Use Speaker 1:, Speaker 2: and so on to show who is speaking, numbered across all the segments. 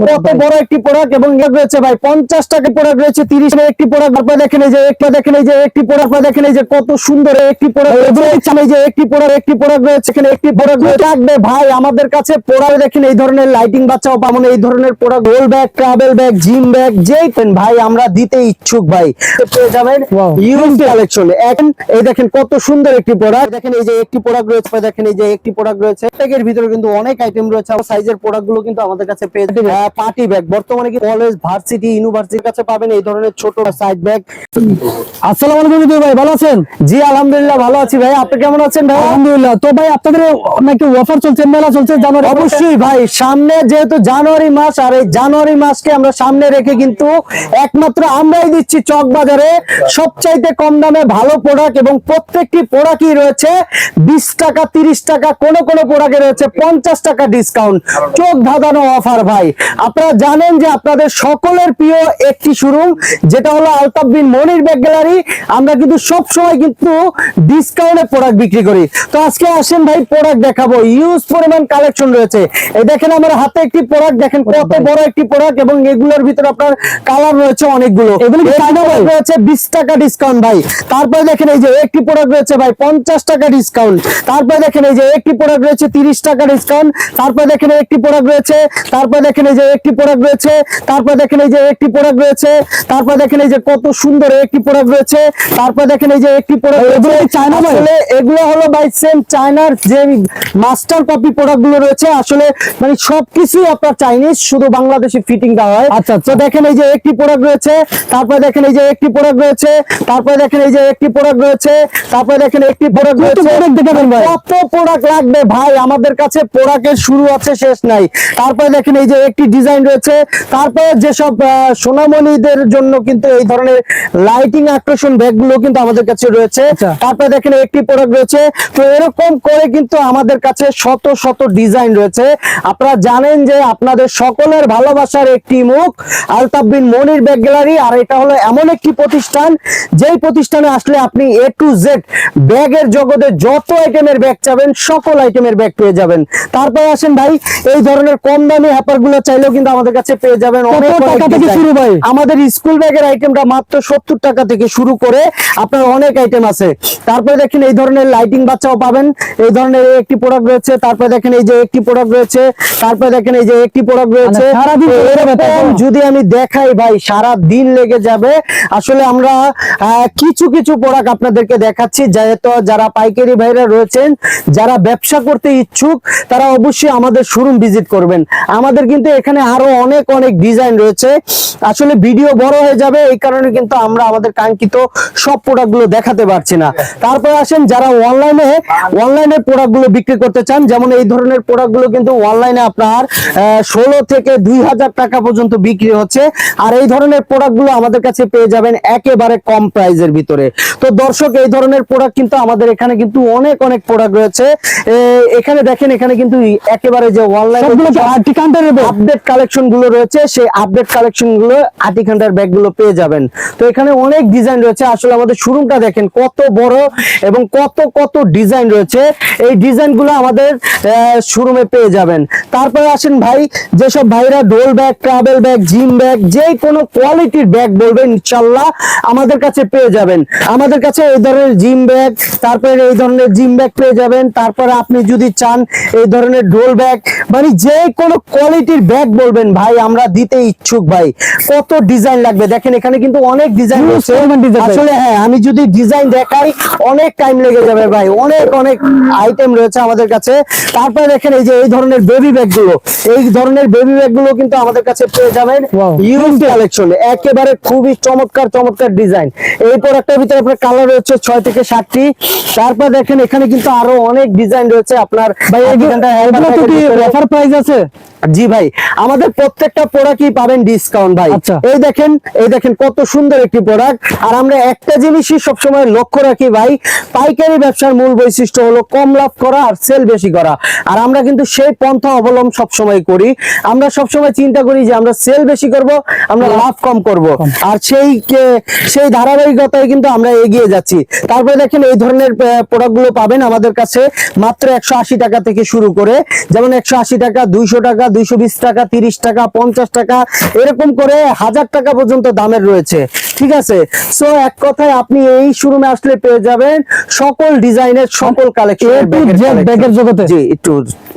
Speaker 1: কত বড় একটি প্রোডাক্ট এবং রয়েছে ভাই পঞ্চাশ টাকা প্রোডাক্ট রয়েছে তিরিশ একটি প্রোডাক্ট আপনারা দেখেন এই যে একটা দেখেন এই যে একটি প্রোডাক্ট দেখেন এই যে কত সুন্দর একটি প্রোডাক্ট এই যে একটি প্রোডাক্ট একটি প্রোডাক্ট রয়েছে এখানে একটি প্রোডাক্ট থাকবে ভাই আমাদের কাছে প্রোডাক্ট দেখেন এই ধরনের লাইটিং বাচ্চাও পাবেন এই ধরনের প্রোডাক্ট গোল bag travel bag gym bag যেই পেন ভাই আমরা দিতে ইচ্ছুক ভাই। পেয়ে যাবেন. ইউজ কালেকশনে এখন এই দেখেন কত সুন্দর একটি প্রোডাক্ট দেখেন এই যে একটি প্রোডাক্ট রয়েছে দেখেন এই যে একটি প্রোডাক্ট রয়েছে। ব্যাগের ভিতরে কিন্তু অনেক আইটেম রয়েছে সাইজের প্রোডাক্টগুলো কিন্তু আমাদের কাছে পেয়ে পার্টি ব্যাগ। বর্তমানে কি কলেজ ভার্সিটি ইউনিভার্সিটির কাছে পাবেন এই ধরনের ছোট সাইড ব্যাগ।
Speaker 2: আসসালামু আলাইকুম ভাই ভালো আছেন?
Speaker 1: জি আলহামদুলিল্লাহ ভালো আছি ভাই। আপনি কেমন আছেন ভাই?
Speaker 2: আলহামদুলিল্লাহ। তো ভাই আপনাদের নাকি অফার চলছে মেলা চলছে জানুয়ারি
Speaker 1: অবশ্যই ভাই সামনে যেহেতু জানুয়ারি মাস আর এই জানুয়ারি মাসকে আমরা সামনে রেখে কিন্তু একমাত্র আমরাই দিচ্ছি চক বাজারে সবচাইতে কম দামে ভালো প্রোডাক্ট এবং প্রত্যেকটি প্রোডাক্টই রয়েছে বিশ টাকা তিরিশ টাকা কোন কোন প্রোডাক্টে রয়েছে পঞ্চাশ টাকা ডিসকাউন্ট চোখ ধাঁধানো অফার ভাই। আপনারা জানেন যে আপনাদের সকলের প্রিয় একটি শোরুম যেটা হলো আলতাফ বিন মনির ব্যাগ গ্যালারি। আমরা কিন্তু সব সময় কিন্তু ডিসকাউন্টে প্রোডাক্ট বিক্রি করি। তো আজকে আসেন ভাই প্রোডাক্ট দেখাবো। ইউজ পরিমাণ কালেকশন রয়েছে। এই দেখেন আমার হাতে একটি প্রোডাক্ট দেখেন কত বড় একটি প্রোডাক্ট এবং এগুলোর ভিতরে আপনার কালার রয়েছে অনেকগুলো।
Speaker 2: এগুলো
Speaker 1: রয়েছে বিশ টাকা ডিসকাউন্ট ভাই। তারপরে দেখেন এই যে একটি প্রোডাক্ট রয়েছে ভাই পঞ্চাশ টাকা ডিসকাউন্ট তারপরে দেখেন এই যে একটি প্রোডাক্ট রয়েছে তিরিশ টাকা ডিসকাউন্ট তারপরে দেখেন একটি প্রোডাক্ট রয়েছে। তারপরে দেখেন এই যে একটি প্রোডাক্ট রয়েছে তারপরে দেখেন এই যে একটি প্রোডাক্ট রয়েছে তারপরে দেখেন এই যে কত সুন্দর একটি প্রোডাক্ট রয়েছে তারপরে দেখেন এই যে একটি প্রোডাক্ট
Speaker 2: এগুলো চায়না
Speaker 1: আসলে এগুলো হলো ভাই সেম চায়নার যে মাস্টার কপি প্রোডাক্টগুলো রয়েছে আসলে মানে সবকিছুই আপনার চাইনিজ শুধু বাংলাদেশি ফিটিং দেওয়া হয়।
Speaker 2: আচ্ছা, আচ্ছা।
Speaker 1: তো দেখেন এই যে একটি প্রোডাক্ট রয়েছে তারপরে দেখেন এই যে একটি প্রোডাক্ট রয়েছে তারপরে দেখেন এই যে একটি প্রোডাক্ট রয়েছে তারপরে দেখেন একটি প্রোডাক্ট
Speaker 2: কত
Speaker 1: রয়েছে? কত প্রোডাক্ট লাগবে ভাই? আমাদের কাছে প্রোডাক্টের শুরু আছে শেষ নাই। তারপরে দেখেন এই যে একটি ডিজাইন রয়েছে। তারপরে যেসব সোনামণিদের জন্য কিন্তু এই ধরনের লাইটিং আকর্ষণ ব্যাগগুলো কিন্তু আমাদের কাছে রয়েছে।
Speaker 2: আচ্ছা।
Speaker 1: তারপরে দেখেন একটি প্রোডাক্ট রয়েছে। তো এরকম করে কিন্তু আমাদের কাছে শত শত ডিজাইন রয়েছে। আপনারা জানেন যে আপনাদের সকলের ভালোবাসার একটি মুখ আলতাফ বিন মনির ব্যাগ গ্যালারি। আর এটা হলো এমন একটি প্রতিষ্ঠান যেই প্রতিষ্ঠানে আসলে আপনি এ টু জেড ব্যাগের জগতে যত আইটেমের ব্যাগ চাবেন সকল আইটেমের ব্যাগ পেয়ে যাবেন। তারপরে আসেন ভাই এই ধরনের কম দামি হ্যাপারগুলো চাইলেও কিন্তু আমাদের কাছে পেয়ে যাবেন অনেক অনেক
Speaker 2: টাকা থেকে শুরু ভাই?
Speaker 1: আমাদের স্কুল ব্যাগের আইটেমটা মাত্র সত্তর টাকা থেকে শুরু করে আপনার অনেক আইটেম আছে। তারপরে দেখেন এই ধরনের লাইটিং বাচ্চাও পাবেন। এই ধরনের একটি প্রোডাক্ট রয়েছে তারপরে দেখেন এই যে একটি প্রোডাক্ট রয়েছে তারপরে দেখেন এই যে একটি প্রোডাক্ট রয়েছে।
Speaker 2: মানে
Speaker 1: এরকম
Speaker 2: তারপর?
Speaker 1: যদি আমি দেখাই ভাই সারা দিন লেগে যাবে। আসলে আমরা কিছু কিছু প্রোডাক্ট আপনাদেরকে দেখাচ্ছি। যেহেতু যারা পাইকারি ভাইরা রয়েছেন যারা ব্যবসা করতে ইচ্ছুক তারা অবশ্যই আমাদের শোরুম ভিজিট করবেন। আমাদের কিন্তু এখানে আরও অনেক অনেক ডিজাইন রয়েছে। আসলে ভিডিও বড় হয়ে যাবে এই কারণে কিন্তু আমরা আমাদের কাঙ্ক্ষিত সব প্রোডাক্ট দেখাতে পারছি না। তারপরে আসেন যারা অনলাইনে অনলাইনে প্রোডাক্ট বিক্রি করতে চান যেমন এই ধরনের প্রোডাক্টগুলো কিন্তু অনলাইনে আপনার ষোলো থেকে দুই হাজার টাকা পর্যন্ত বিক্রি হচ্ছে। আর এই ধরনের প্রোডাক্ট আমাদের কাছে পেয়ে যাবেন একেবারে কম প্রাইজের ভিতরে। তো দর্শক এই ধরনের প্রোডাক্ট কিন্তু আমাদের এখানে কিন্তু অনেক অনেক প্রোডাক্ট রয়েছে। এখানে দেখেন এখানে কিন্তু একেবারে যে অনলাইন
Speaker 2: ব্যাগ
Speaker 1: আপডেট কালেকশনগুলো রয়েছে, সেই আপডেট কালেকশনগুলো আটি ঘণ্টার ব্যাগগুলো পেয়ে যাবেন। তো এখানে অনেক ডিজাইন রয়েছে, আসলে আমাদের শোরুমটা দেখেন কত বড় এবং কত কত ডিজাইন রয়েছে। এই ডিজাইনগুলো আমাদের শোরুমে পেয়ে যাবেন। তারপরে আসেন ভাই, যেসব ভাইরা ডোল bag travel bag gym bag যে কোনো কোয়ালিটির ব্যাগ বলবেন ইনশাল্লাহ আমাদের কাছে পেয়ে যাবেন। আমাদের কাছে এই ধরনের জিম ব্যাগ তারপরে এই ধরনের জিম ব্যাগ পেয়ে যাবেন। তারপরে আপনি যদি চান এই ধরনের ডোল ব্যাগ মানে যে কোনো কোয়ালিটির ব্যাগ বলবেন ভাই আমরা দিতে ইচ্ছুক ভাই। কত ডিজাইন লাগবে? দেখেন এখানে কিন্তু অনেক ডিজাইন। আসলে হ্যাঁ আমি যদি ডিজাইন দেখাই অনেক টাইম লেগে যাবে ভাই। অনেক অনেক আইটেম রয়েছে আমাদের কাছে। তারপরে দেখেন এই যে এই ধরনের বেবি ব্যাগগুলো এই ধরনের বেবি ব্যাগগুলো কিন্তু আমাদের কাছে পেয়ে যাবেন. ইউজ কালেকশন একেবারে খুবই চমৎকার চমৎকার ডিজাইন এই প্রোডাক্টের ভিতরে আপনার কালার রয়েছে ছয় থেকে সাতটি। তারপর দেখেন এখানে কিন্তু আরও অনেক ডিজাইন রয়েছে আপনার
Speaker 2: ভাই কি অফার প্রাইস আছে?
Speaker 1: জি ভাই আমাদের প্রত্যেকটা প্রোডাক্টই পাবেন ডিসকাউন্ট ভাই।
Speaker 2: আচ্ছা।
Speaker 1: এই দেখেন এই দেখেন কত সুন্দর একটি প্রোডাক্ট আর আমরা একটা জিনিসই সবসময় লক্ষ্য রাখি ভাই পাইকারি ব্যবসার মূল বৈশিষ্ট্য হলো কম লাভ করা আর সেল বেশি করা। আর আমরা কিন্তু সেই পন্থা অবলম্বন সবসময় করি। আমরা সবসময় চিন্তা করি যে আমরা সেল বেশি করব আমরা লাভ কম করব। আর সেই কে- সেই ধারাবাহিকতায় কিন্তু আমরা এগিয়ে যাচ্ছি। তারপরে দেখেন এই ধরনের প্রোডাক্টগুলো পাবেন আমাদের কাছে মাত্র একশো আশি টাকা থেকে শুরু করে যেমন একশো আশি টাকা দুইশো টাকা দুইশো বিশ টাকা তিরিশ টাকা পঞ্চাশ টাকা এরকম করে হাজার টাকা পর্যন্ত দামের রয়েছে। ঠিক আছে? সো এক কথায় আপনি এই শোরুমে আসলে পেয়ে যাবেন সকল ডিজাইনের সকল কালেকশন
Speaker 2: ব্যাগের জগতে।
Speaker 1: জি একটু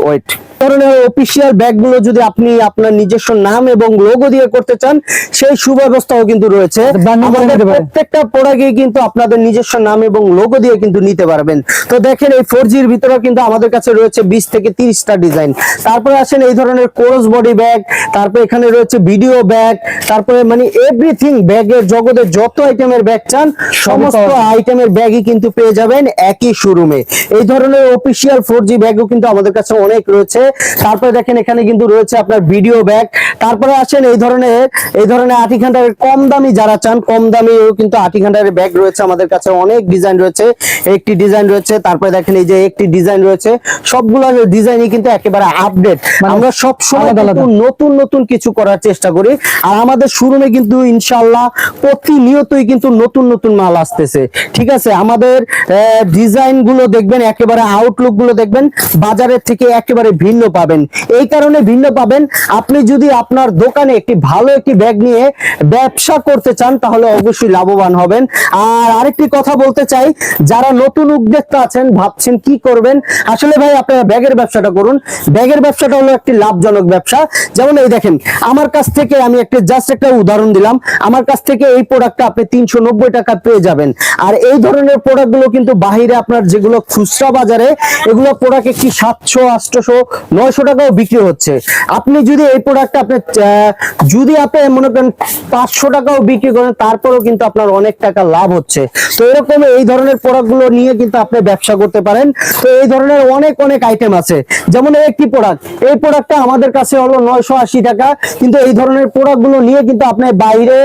Speaker 1: ওয়েট ধরনের অফিসিয়াল ব্যাগগুলো যদি আপনি আপনার নিজস্ব নাম এবং লোগো দিয়ে করতে চান সেই সুব্যবস্থাও কিন্তু রয়েছে। প্রত্যেকটা প্রোডাক্টে কিন্তু আপনাদের নিজস্ব নাম এবং লোগো দিয়ে কিন্তু নিতে পারবেন। তো দেখেন এই ফোর জির ভিতরে কিন্তু আমাদের কাছে রয়েছে বিশ থেকে তিরিশটা ডিজাইন তারপরে আসেন এই ধরনের কোরস বডি ব্যাগ তারপরে এখানে রয়েছে ভিডিও ব্যাগ তারপরে মানে এভরিথিং ব্যাগের জগতে যত আইটেমের ব্যাগ চান সমস্ত আইটেমের ব্যাগই কিন্তু পেয়ে যাবেন একই শোরুমে এই ধরনের অফিসিয়াল ফোর জি ব্যাগও কিন্তু আমাদের কাছে অনেক রয়েছে। তারপরে দেখেন এখানে কিন্তু রয়েছে আপনার ভিডিও ব্যাগ তারপরে আসেন এই ধরনের এই ধরনের আটি কম দামি যারা চান কম দামিও কিন্তু আটি ব্যাগ রয়েছে আমাদের কাছে। অনেক ডিজাইন রয়েছে একটি ডিজাইন রয়েছে তারপরে দেখেন এই যে একটি ডিজাইন রয়েছে। সবগুলো ডিজাইনই কিন্তু একেবারে আপডেট
Speaker 2: মানে
Speaker 1: আমরা সব সময় নতুন নতুন কিছু করার চেষ্টা করি। আর আমাদের শোরুমে কিন্তু ইনশাল্লাহ প্রতিনিয়তই কিন্তু নতুন নতুন মাল আসতেছে। ঠিক আছে? আমাদের ডিজাইনগুলো দেখবেন একেবারে আউটলুকগুলো দেখবেন। বাজারের থেকে একেবারে ভিন্ন পাবেন। এই কারণে ভিন্ন পাবেন। আপনি যদি আপনার দোকানে একটি ভালো একটি ব্যাগ নিয়ে ব্যবসা করতে চান, তাহলে অবশ্যই লাভবান হবেন। আর আরেকটি কথা বলতে চাই, যারা নতুন উদ্যোক্তা আছেন, ভাবছেন কি করবেন? আসলে ভাই, আপনারা ব্যাগের ব্যবসাটা করুন। ব্যাগের ব্যবসাটা হলো একটি লাভজনক ব্যবসা। যেমন এই দেখেন, আমার কাছ থেকে আমি একটা, জাস্ট একটা উদাহরণ দিলাম। আমার কাছ থেকে এই প্রোডাক্টটা আপনি তিনশো নব্বই টাকা পেয়ে যাবেন। আর এই ধরনের প্রোডাক্টগুলো কিন্তু বাহিরে আপনার যেগুলো খুচরা বাজারে, এগুলো প্রোডাক্ট একটি সাতশো আটশোশো নয়শো টাকাও বিক্রি হচ্ছে। আপনি যদি এই প্রোডাক্টটা আপনি যদি আপনি মনে করেন পাঁচশো টাকাও বিক্রি করেন, তারপরেও কিন্তু আপনার অনেক টাকা লাভ হচ্ছে। তো এরকম এই ধরনের প্রোডাক্টগুলো নিয়ে কিন্তু আপনি ব্যবসা করতে পারেন। তো এই ধরনের অনেক অনেক আইটেম আছে। যেমন একটি প্রোডাক্ট এই প্রোডাক্টটা আমাদের কাছে হলো নয়শো আশি টাকা। কিন্তু এই ধরনের প্রোডাক্টগুলো নিয়ে কিন্তু আপনি বাইরে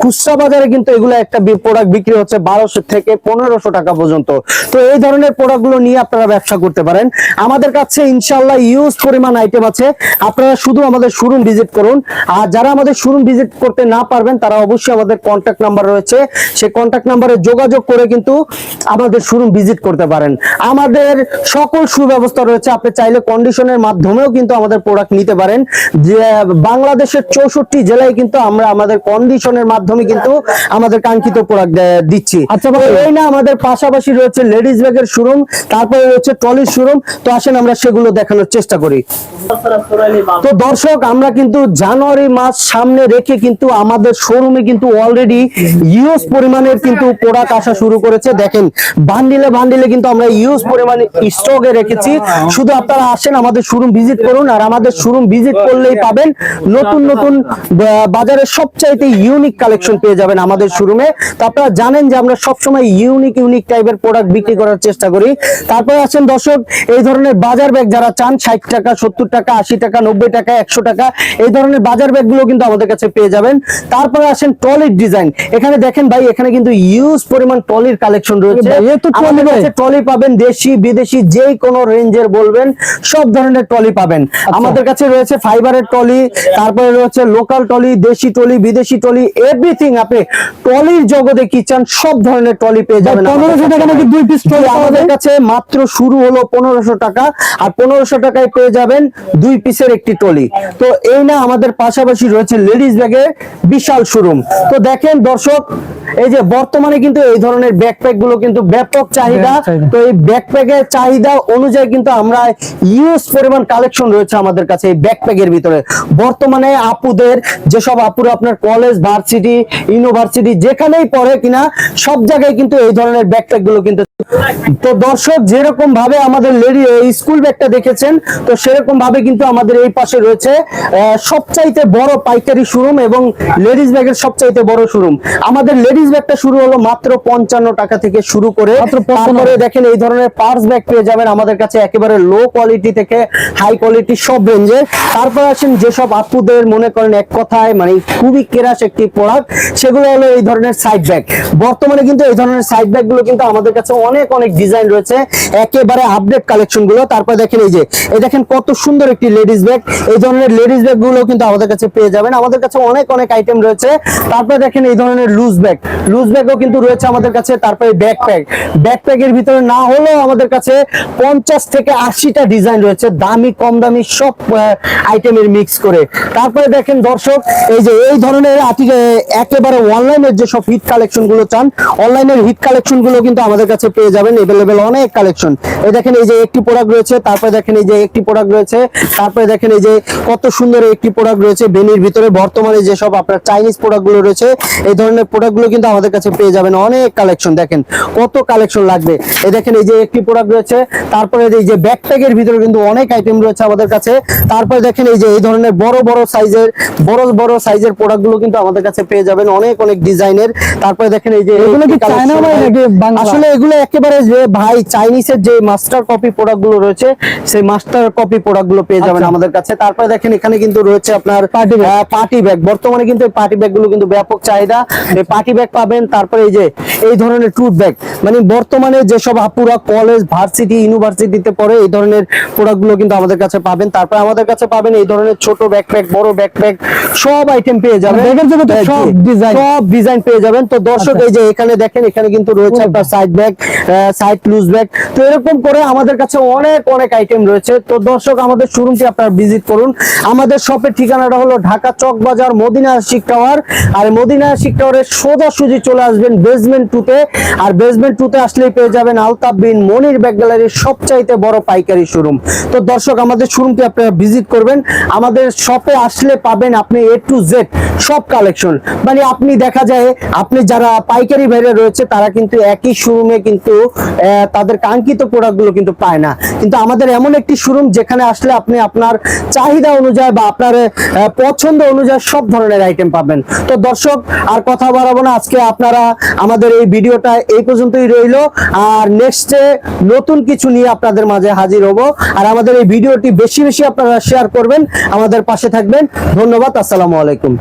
Speaker 1: খুচরা বাজারে কিন্তু এগুলো একটা প্রোডাক্ট বিক্রি হচ্ছে বারোশো থেকে পনেরোশো টাকা পর্যন্ত। তো এই ধরনের প্রোডাক্টগুলো নিয়ে আপনারা ব্যবসা করতে পারেন। আমাদের কাছে ইনশাল্লাহ ইউজ পরিমাণ আইটেম আছে। আপনারা শুধু আমাদের শোরুম ভিজিট করুন। আর যারা আমাদের শোরুম ভিজিট করতে না পারবেন তারা অবশ্যই আমাদের কন্ট্যাক্ট নাম্বার রয়েছে। সেই কন্ট্যাক্ট নাম্বারে যোগাযোগ করে কিন্তু আমাদের শোরুম ভিজিট করতে পারেন। আমাদের সকল সুব্যবস্থা রয়েছে। আপনি চাইলে কন্ডিশনের মাধ্যমেও কিন্তু আমাদের প্রোডাক্ট নিতে পারেন। যে বাংলাদেশের চৌষট্টি জেলায় কিন্তু আমরা আমাদের কন্ডিশনের মাধ্যমে কিন্তু আমাদের কাঙ্ক্ষিত প্রোডাক্ট দিচ্ছি।
Speaker 2: আচ্ছা।
Speaker 1: এই না আমাদের পাশাপাশি রয়েছে লেডিস ব্যাগের শোরুম তারপরে রয়েছে ট্রলির শোরুম তো আসেন আমরা সেগুলো দেখানোর চেষ্টা করি। তো দর্শক, আমরা কিন্তু জানুয়ারি মাস সামনে রেখে কিন্তু আমাদের শোরুমে কিন্তু অলরেডি ইউজ পরিমাণের কিন্তু প্রোডাক্ট আসা শুরু করেছে। দেখেন বান্ডিলে বান্ডিলে কিন্তু আমরা ইউজ পরিমাণে স্টকে রেখেছি। শুধু আপনারা আসেন আমাদের শোরুম ভিজিট করুন, আর আমাদের শোরুম ভিজিট করলেই পাবেন নতুন নতুন বাজারের সবচাইতে ইউনিক কালেকশন পেয়ে যাবেন আমাদের শোরুমে তো আপনারা জানেন যে আমরা সবসময় ইউনিক ইউনিক টাইপের প্রোডাক্ট বিক্রি করার চেষ্টা করি। তারপরে আছেন দর্শক, এই ধরনের বাজার ব্যাগ যারা চান ষাট টাকা সত্তর টাকা আশি টাকা নব্বই টাকা একশো টাকা এই ধরনের বাজার ব্যাগগুলো কিন্তু আমাদের কাছে পেয়ে যাবেন। তারপরে আসেন ট্রলির ডিজাইন। এখানে দেখেন ভাই এখানে কিন্তু ইউজ পরিমাণ ট্রলির কালেকশন রয়েছে। ট্রলি পাবেন দেশি বিদেশি যে কোনো রেঞ্জের বলবেন সব ধরনের ট্রলি পাবেন।
Speaker 2: আচ্ছা।
Speaker 1: আমাদের কাছে রয়েছে ফাইবারের ট্রলি তারপরে রয়েছে লোকাল ট্রলি দেশি ট্রলি বিদেশি ট্রলি এভরিথিং আপনি ট্রলির জগতে কি চান সব ধরনের ট্রলি পেয়ে যাবেন
Speaker 2: পনেরোশো টাকা নাকি দুই পিস
Speaker 1: জি, আমাদের কাছে মাত্র শুরু হলো পনেরোশো টাকা আর পনেরোশো টাকায় পেয়ে যাবেন দুই পিসের একটি ট্রলি। তো এই না আমাদের পাশাপাশি রয়েছে লেডিস ব্যাগের বিশাল শোরুম তো দেখেন দর্শক এই যে বর্তমানে কিন্তু এই ধরনের ব্যাকপ্যাকগুলো কিন্তু ব্যাপক চাহিদা।
Speaker 2: ব্যাপক চাহিদা।
Speaker 1: তো এই ব্যাকপ্যাকের চাহিদা অনুযায়ী কিন্তু আমরা ইউজ পরিমাণ কালেকশন রয়েছে আমাদের কাছে এই ব্যাকপ্যাকের ভিতরে। বর্তমানে আপুদের যেসব আপুরা আপনার কলেজ ভার্সিটি ইউনিভার্সিটি যেখানেই পড়ে কিনা সব জায়গায় কিন্তু এই ধরনের ব্যাকপ্যাকগুলো কিন্তু তো দর্শক যেরকম ভাবে আমাদের লেডি স্কুল ব্যাগটা দেখেছেন তো সেরকম ভাবে কিন্তু আমাদের এই পাশে রয়েছে সবচাইতে বড় পাইকারি শোরুম এবং লেডিস ব্যাগের সবচাইতে বড় শোরুম। আমাদের লেডিস ব্যাগটা শুরু হলো মাত্র পঞ্চান্ন টাকা থেকে শুরু করে
Speaker 2: মাত্র 55
Speaker 1: তারপরে দেখেন এই ধরনের পার্স ব্যাগ পেয়ে যাবেন আমাদের কাছে একেবারে লো কোয়ালিটি থেকে হাই কোয়ালিটি সব রেঞ্জের তারপর আসেন যেসব আপুদের মনে করেন এক কথায় মানে খুবই কেরাস একটি প্রোডাক্ট সেগুলো হলো এই ধরনের সাইড ব্যাগ বর্তমানে কিন্তু এই ধরনের সাইড ব্যাগগুলো কিন্তু আমাদের কাছে অনেক অনেক ডিজাইন রয়েছে একেবারে আপডেট কালেকশনগুলো। তারপর দেখেন এই যে এই দেখেন কত সুন্দর একটি লেডিস ব্যাগ এই ধরনের লেডিস ব্যাগগুলো কিন্তু আমাদের কাছে পেয়ে যাবেন। আমাদের কাছে অনেক অনেক আইটেম রয়েছে। তারপরে দেখেন এই ধরনের লুজ ব্যাগ লুজ ব্যাগও কিন্তু রয়েছে আমাদের কাছে। তারপরে ব্যাকপ্যাক ব্যাকপ্যাকের ভিতরে না হলেও আমাদের কাছে পঞ্চাশ থেকে আশিটা ডিজাইন রয়েছে। দামি, কম দামি সব আইটেমের মিক্স করে। তারপরে দেখেন দর্শক, এই যে এই ধরনের একেবারে অনলাইনের যে সব হিট কালেকশনগুলো চান অনলাইনের হিট কালেকশনগুলো কিন্তু আমাদের কাছে পেয়ে যাবেন। এভেলেবেল অনেক কালেকশন এই দেখেন এই যে একটি প্রোডাক্ট রয়েছে। তারপরে দেখেন এই যে একটি প্রোডাক্ট রয়েছে। তারপরে দেখেন এই যে কত সুন্দর একটি প্রোডাক্ট রয়েছে বেনির ভিতরে। বর্তমানে যে সব আপনার চাইনিজ প্রোডাক্টগুলো রয়েছে এই ধরনের প্রোডাক্টগুলো কিন্তু আমাদের কাছে পেয়ে যাবেন অনেক কালেকশন দেখেন কত কালেকশন লাগবে। এই দেখেন এই যে একটি প্রোডাক্ট রয়েছে তারপরে এই যে ব্যাকপ্যাকের ভিতরে কিন্তু অনেক আইটেম রয়েছে আমাদের কাছে। তারপরে দেখেন এই যে এই ধরনের বড় বড় সাইজের বড় বড় সাইজের প্রোডাক্টগুলো কিন্তু আমাদের কাছে পেয়ে যাবেন অনেক অনেক ডিজাইনের তারপরে দেখেন এই যে
Speaker 2: এগুলো কি চায়না ভাই নাকি বাংলা?
Speaker 1: আসলে এগুলো একেবারে যে ভাই চাইনিজের যে মাস্টার কপি প্রোডাক্টগুলো রয়েছে সেই মাস্টার কপি প্রোডাক্টগুলো পেয়ে যাবেন
Speaker 2: আচ্ছা।
Speaker 1: আমাদের কাছে। তারপরে দেখেন এখানে কিন্তু রয়েছে আপনার পার্টি ব্যাগ বর্তমানে কিন্তু পার্টি ব্যাগগুলো কিন্তু ব্যাপক চাহিদা। এই পার্টি ব্যাগ পাবেন তারপরে এই যে এই ধরনের টুট ব্যাগ মানে বর্তমানে যেসব আপুরা কলেজ ভার্সিটি ইউনিভার্সিটিতে পড়ে এই ধরনের প্রোডাক্টগুলো কিন্তু আমাদের কাছে পাবেন। তারপরে আমাদের কাছে পাবেন এই ধরনের ছোট ব্যাকপ্যাক বড় ব্যাকপ্যাক সব আইটেম পেয়ে যাবেন। হ্যাঁ,
Speaker 2: সব design।
Speaker 1: সব ডিজাইন পেয়ে যাবেন। তো দর্শক
Speaker 2: আচ্ছা।
Speaker 1: এই যে এখানে দেখেন এখানে কিন্তু রয়েছে আপনার side bag side loose bag তো এরকম করে আমাদের কাছে অনেক অনেক আইটেম রয়েছে। তো দর্শক, আমাদের শোরুমটি আপনারা ভিজিট করুন। আমাদের শপের ঠিকানাটা হলো ঢাকা চক বাজার, মদিনা আশিক টাওয়ার আর মদিনা আশিক টাওয়ারের সোজাসুজি চলে আসবেন বেসমেন্ট টুতে আর বেসমেন্ট টুতে আসলেই পেয়ে যাবেন আলতাফ বিন মনির ব্যাগ গ্যালারির সবচাইতে বড় পাইকারি শোরুম। তো দর্শক, আমাদের শোরুমটি আপনারা ভিজিট করবেন। আমাদের শপে আসলে পাবেন আপনি এ টু জেড সব কালেকশন মানে আপনি দেখা যায়, আপনি যারা পাইকারি বাইরে রয়েছে, তারা কিন্তু একই শোরুমে কিন্তু তাদের কাঙ্ক্ষিত প্রোডাক্টগুলো কিন্তু পায় না। কিন্তু আমাদের এমন একটি শোরুম যেখানে আসলে আপনি আপনার চাহিদা অনুযায়ী বা আপনার পছন্দ অনুযায়ী সব ধরনের আইটেম পাবেন। তো দর্শক, আর কথা বাড়াবো না, আজকে আপনারা আমাদের এই ভিডিওটা এই পর্যন্তই রইল। আর নেক্সটে নতুন কিছু নিয়ে আপনাদের মাঝে হাজির হব। আর আমাদের এই ভিডিওটি বেশি বেশি আপনারা শেয়ার করবেন। আমাদের পাশে থাকবেন। ধন্যবাদ, আসসালামু আলাইকুম।